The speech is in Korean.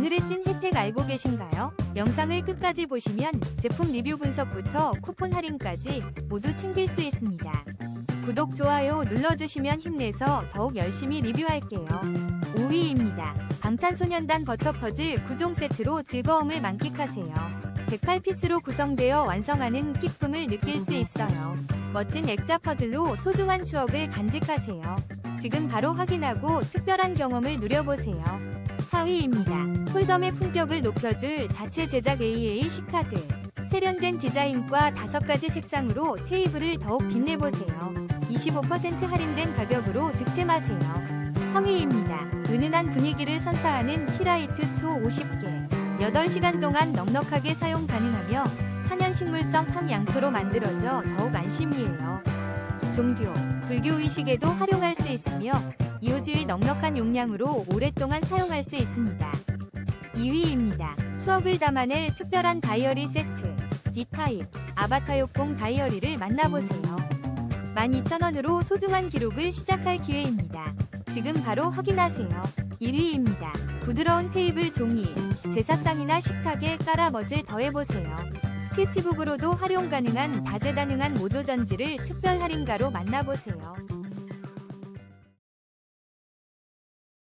오늘의 찐 혜택 알고 계신가요? 영상을 끝까지 보시면 제품 리뷰 분석부터 쿠폰 할인까지 모두 챙길 수 있습니다. 구독, 좋아요 눌러주시면 힘내서 더욱 열심히 리뷰할게요. 5위입니다. 방탄소년단 버터 퍼즐 9종 세트로 즐거움을 만끽하세요. 108피스로 구성되어 완성하는 기쁨을 느낄 수 있어요. 멋진 액자 퍼즐로 소중한 추억을 간직하세요. 지금 바로 확인하고 특별한 경험을 누려보세요. 4위입니다. 홀덤의 품격을 높여줄 자체 제작 AA 시카드. 세련된 디자인과 다섯 가지 색상으로 테이블을 더욱 빛내보세요. 25% 할인된 가격으로 득템하세요. 3위입니다. 은은한 분위기를 선사하는 티라이트 초 50개. 8시간 동안 넉넉하게 사용 가능하며 천연식물성 함양초로 만들어져 더욱 안심이에요. 종교, 불교 의식에도 활용할 수 있으며 이오지의 넉넉한 용량으로 오랫동안 사용할 수 있습니다. 2위입니다. 추억을 담아낼 특별한 다이어리 세트. D타입 아바타용공 다이어리를 만나보세요. 12,000원으로 소중한 기록을 시작할 기회입니다. 지금 바로 확인하세요. 1위입니다. 부드러운 테이블 종이, 제사상이나 식탁에 깔아 멋을 더해보세요. 스케치북으로도 활용 가능한 다재다능한 모조전지를 특별 할인가로 만나보세요.